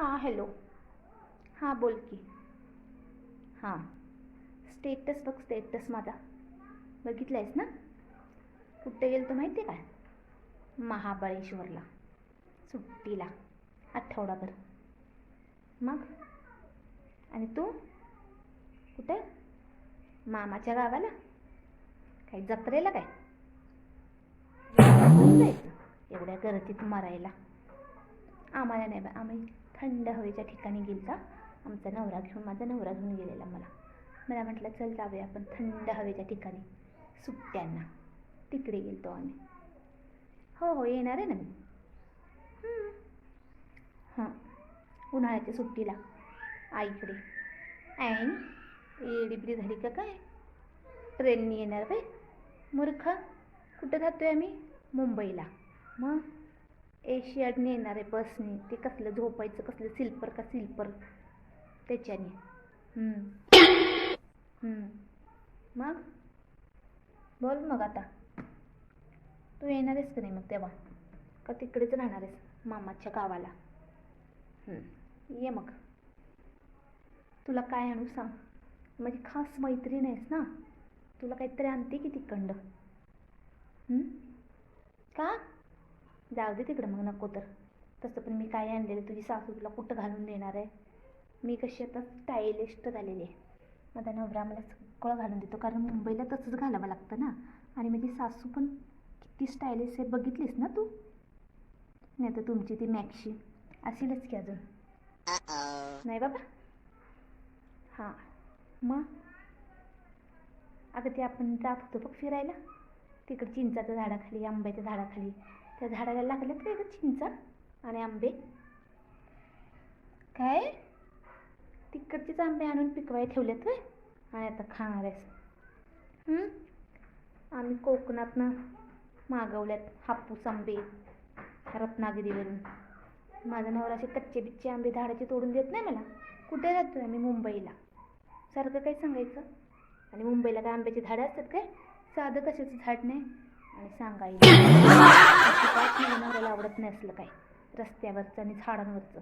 हां हॅलो हां बोल की. हां. स्टेटस बघ स्टेटस माझा. बघितला आहेस ना? कुठे गेलो तो माहिती आहे का महाबळेश्वरला. सुट्टीला. आठवडाभर. मग? आणि तू? कुठे? मामाच्या गावाला? काही जत्रेला काय? एवढ्या गर्दीत मरायला. आम्हाला नाही बा आम्ही थंड हवेच्या ठिकाणी गेलता. आमचा नवरा घेऊन माझा नवरा घेऊन गेलेला मला. मला म्हटलं चल जाऊया आपण थंड हवेच्या ठिकाणी सुट्ट्यांना. तिकडे गेलतो आम्ही. हो हो येणार आहे ना मी. हां उन्हाळ्याच्या सुट्टीला. आईकडे ऐन एडिबरी झाली का काय? ट्रेननी येणार बाई. मूर्ख. कुठं राहतोय आम्ही? मुंबईला. मग? एशियाडने येणार आहे बसने ते कसलं झोपायचं कसलं सिल्पर का सिल्पर त्याच्याने. हम्म. हम्म. मग? बोल मग आता. तू येणार आहेस का नाही मग तेव्हा? का तिकडेच राहणार आहेस? मामाच्या गावाला. हम्म. ये मग. तुला काय आणू सांग. माझी खास मैत्रीण आहेस ना? तुला काहीतरी आणते की तिकडं हम्म? का? जाऊ दे तिकडं मग नको तर. तसं पण मी काय आणलेलं तुझी सासू तुला कुठं घालून देणार आहे? मी कशी आता स्टायलिस्ट झालेली आहे. माझा नवरा मला सगळं घालून देतो कारण मुंबईला तसंच घालावं लागतं ना. आणि माझी सासू पण किती स्टायलिश आहे बघितलीस ना तू? नाही तर तुमची ती मॅक्शी असेलच की अजून. नाही बाबा. हां. मग? अगं ते आपण जात होतो बघ फिरायला. तिकडे चिंचाच्या झाडाखाली आंब्याच्या झाडाखाली. त्या झाडाला लागल्यात काय गं चिंचा आणि आंबे. काय? तिकडचेच आंबे आणून पिकवाय ठेवलेत होय? आणि आता खाणार आहेस. आम्ही कोकणातनं मागवल्यात हापूस आंबे रत्नागिरीवरून. माझा नवरा असे कच्चे बिच्चे आंबे झाडाचे तोडून देत नाही मला. कुठे राहतोय आम्ही? मुंबईला. सारखं काय सांगायचं? आणि मुंबईला काय आंब्याची झाडं असतात काय? साधं कशाचं झाड नाही? आणि सांगायचं अजिबात नसलं काय रस्त्यावरचं आणि झाडांवरचं.